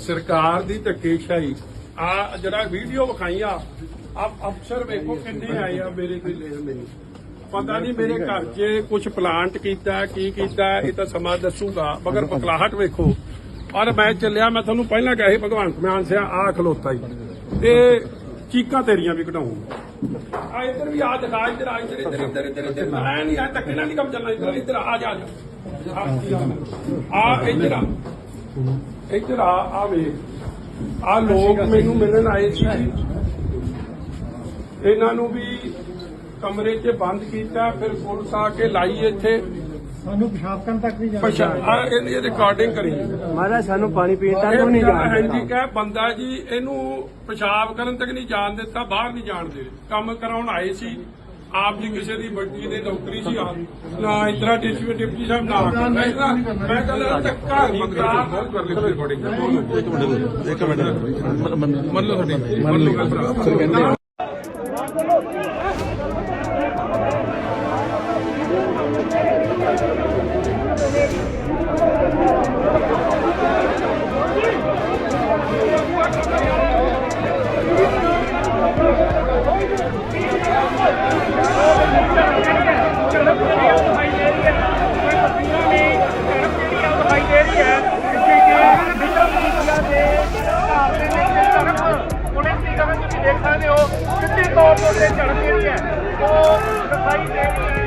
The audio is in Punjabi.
ਸਰਕਾਰ ਦੀ ਧੱਕੇਸ਼ਾਹੀ। ਆ ਜਿਹੜਾ ਵੀਡੀਓ ਵਿਖਾਈਆਂ ਆਪ ਅਫਸਰ ਵੇਖੋ ਕਿੰਨੇ ਆਏ ਆ ਮੇਰੇ ਕੋਲ। ਪਤਾ ਨਹੀਂ ਮੇਰੇ ਘਰ 'ਚ ਕੁਝ ਪਲਾਂਟ ਕੀਤਾ ਕੀ ਕੀਤਾ ਇਹ ਤਾਂ ਸਮਾਂ ਦੱਸੂਗਾ ਮਗਰ ਬਕਲਾਹਟ ਵੇਖੋ। ਔਰ ਮੈਂ ਚੱਲਿਆ ਮੈਂ ਤੁਹਾਨੂੰ ਪਹਿਲਾਂ ਕਿਹਾ ਸੀ ਭਗਵੰਤ ਮਾਨ ਸਿਆ ਆ ਖਲੋਤਾ ਹੀ ਤੇ ਚੀਕਾਂ ਤੇਰੀਆਂ ਵੀ ਕਢਾਉਂਗਾ ਆ ਇੱਧਰ ਵੀ ਆ ਦਿਖਾ ਇੱਧਰ ਆ ਇੱਧਰ ਇੱਧਰ। ਇੱਧਰ ਇੱਧਰ ਇੱਧਰ ਮੈਂ ਨਹੀਂ ਆ ਧੱਕੇ ਨਾਲ ਨਹੀਂ ਕੰਮ ਚੱਲਣਾ ਇੱਧਰ ਇੱਧਰ ਆ ਜਾ ਆ ਜਾ। ਆ ਇੱਧਰ ਆ। ਇੱਧਰ ਆ ਆ ਵੇਖ। ਆ ਲੋਕ ਮੈਨੂੰ ਮਿਲਣ ਆਏ ਸੀ ਇਹਨਾਂ ਨੂੰ ਵੀ ਕਮਰੇ 'ਚ ਬੰਦ ਕੀਤਾ ਫਿਰ ਪੁਲਿਸ ਆ ਕੇ ਲਾਈ ਇੱਥੇ। ਸਾਨੂੰ ਪਿਸ਼ਾਬ ਕਰਨ ਤੱਕ ਨਹੀਂ ਪਛਾ ਆ ਇਹਦੀ ਰਿਕਾਰਡਿੰਗ ਕਰੀ। ਮਹਾਰਾਜ ਸਾਨੂੰ ਪਾਣੀ ਪੀਣ ਤੱਕ ਇਹ ਨਹੀਂ ਜਾਣ ਹੈਂਡੀਕੈਪ ਬੰਦਾ ਜੀ ਇਹਨੂੰ ਪਿਸ਼ਾਬ ਕਰਨ ਤੱਕ ਨਹੀਂ ਜਾਣ ਦਿੱਤਾ ਬਾਹਰ ਨਹੀਂ ਜਾਣ ਦੇ ਕੰਮ ਕਰਾਉਣ ਆਏ ਸੀ। ਆਪ ਜੀ ਕਿਸੇ ਦੀ ਵੱਡੀ ਦੇ ਨੌਕਰੀ ਸੀ ਨਾ ਇਤਰਾ ਡਿਪਟੀ ਡਿਪਟੀ ਸਾਹਿਬ ਨਾ ਮੈਂ ਮੈਂ ਕਹਿੰਦਾ ਧੱਕਾ ਨਹੀਂ ਕਰਾ ਕਰ ਲਈ ਰਿਕਾਰਡਿੰਗ ਇੱਕ ਮਿੰਟ ਮੰਨ ਲਓ ਤੁਹਾਡੀ ਮੰਨ ਲਓ ਦੇਖ ਸਕਦੇ ਹੋ ਸਿੱਧੇ ਤੌਰ ਤੇ ਉੱਤੇ ਝੜਪ ਜਿਹੜੀ ਹੈ। ਉਹ ਦਿਖਾਈ ਦੇ ਰਹੀ ਹੈ।